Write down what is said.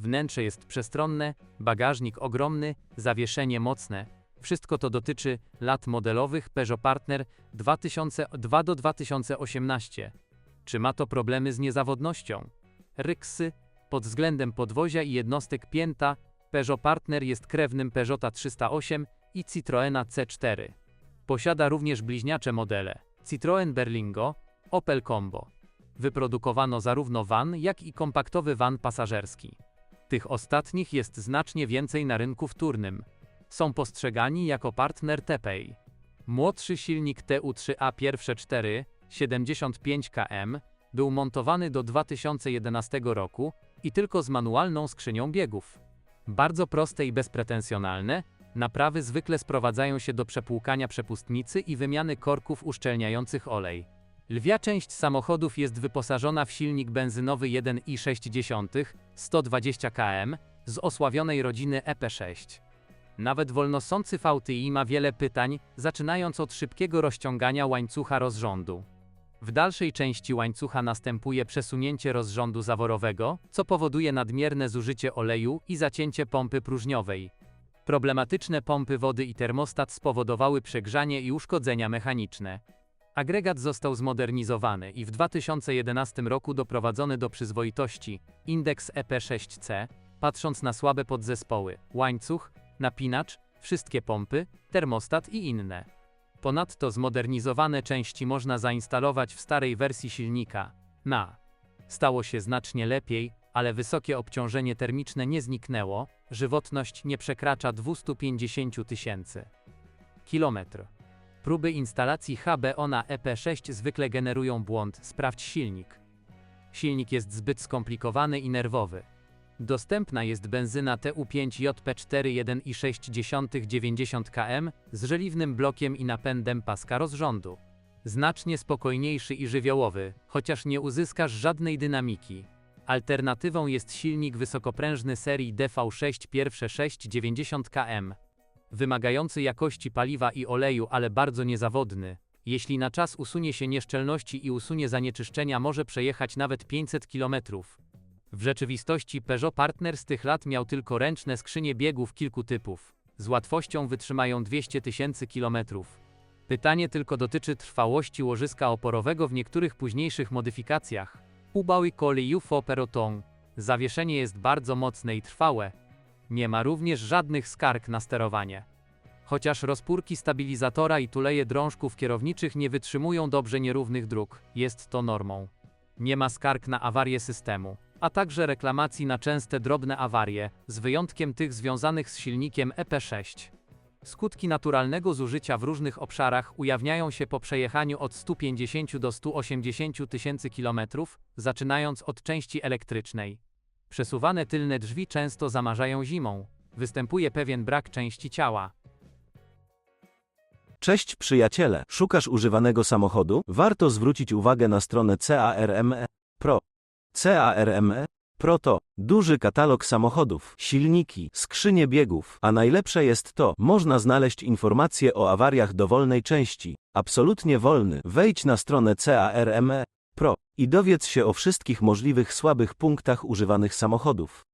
Wnętrze jest przestronne, bagażnik ogromny, zawieszenie mocne. Wszystko to dotyczy lat modelowych Peugeot Partner 2002 do 2018. Czy ma to problemy z niezawodnością? Ryksy pod względem podwozia i jednostek pięta Peugeot Partner jest krewnym Peugeota 308 i Citroena C4. Posiada również bliźniacze modele Citroen Berlingo, Opel Combo. Wyprodukowano zarówno van, jak i kompaktowy van pasażerski. Tych ostatnich jest znacznie więcej na rynku wtórnym. Są postrzegani jako partner Tepej. Młodszy silnik TU3A pierwsze 4, 75 km, był montowany do 2011 roku i tylko z manualną skrzynią biegów. Bardzo proste i bezpretensjonalne, naprawy zwykle sprowadzają się do przepłukania przepustnicy i wymiany korków uszczelniających olej. Lwia część samochodów jest wyposażona w silnik benzynowy 1,6 120 km z osławionej rodziny EP6. Nawet wolnosący VTI ma wiele pytań, zaczynając od szybkiego rozciągania łańcucha rozrządu. W dalszej części łańcucha następuje przesunięcie rozrządu zaworowego, co powoduje nadmierne zużycie oleju i zacięcie pompy próżniowej. Problematyczne pompy wody i termostat spowodowały przegrzanie i uszkodzenia mechaniczne. Agregat został zmodernizowany i w 2011 roku doprowadzony do przyzwoitości, indeks EP6C, patrząc na słabe podzespoły, łańcuch, napinacz, wszystkie pompy, termostat i inne. Ponadto zmodernizowane części można zainstalować w starej wersji silnika. Na. Stało się znacznie lepiej, ale wysokie obciążenie termiczne nie zniknęło, żywotność nie przekracza 250 tysięcy. Kilometr. Próby instalacji HBO na EP6 zwykle generują błąd sprawdź silnik. Silnik jest zbyt skomplikowany i nerwowy. Dostępna jest benzyna TU5JP4 1,6 90 km z żeliwnym blokiem i napędem paska rozrządu. Znacznie spokojniejszy i żywiołowy, chociaż nie uzyskasz żadnej dynamiki. Alternatywą jest silnik wysokoprężny serii DV6 pierwsze 6 90 km. Wymagający jakości paliwa i oleju, ale bardzo niezawodny. Jeśli na czas usunie się nieszczelności i usunie zanieczyszczenia, może przejechać nawet 500 km. W rzeczywistości Peugeot Partner z tych lat miał tylko ręczne skrzynie biegów kilku typów. Z łatwością wytrzymają 200 tysięcy kilometrów. Pytanie tylko dotyczy trwałości łożyska oporowego w niektórych późniejszych modyfikacjach. Ubały Coli UFO Peloton. Zawieszenie jest bardzo mocne i trwałe. Nie ma również żadnych skarg na sterowanie. Chociaż rozpórki stabilizatora i tuleje drążków kierowniczych nie wytrzymują dobrze nierównych dróg, jest to normą. Nie ma skarg na awarię systemu, a także reklamacji na częste drobne awarie, z wyjątkiem tych związanych z silnikiem EP6. Skutki naturalnego zużycia w różnych obszarach ujawniają się po przejechaniu od 150 do 180 tysięcy kilometrów, zaczynając od części elektrycznej. Przesuwane tylne drzwi często zamarzają zimą. Występuje pewien brak części ciała. Cześć przyjaciele, szukasz używanego samochodu? Warto zwrócić uwagę na stronę CARME Pro. CARME Pro to duży katalog samochodów, silniki, skrzynie biegów, a najlepsze jest to, można znaleźć informacje o awariach dowolnej części. Absolutnie wolny. Wejdź na stronę CARME Pro i dowiedz się o wszystkich możliwych słabych punktach używanych samochodów.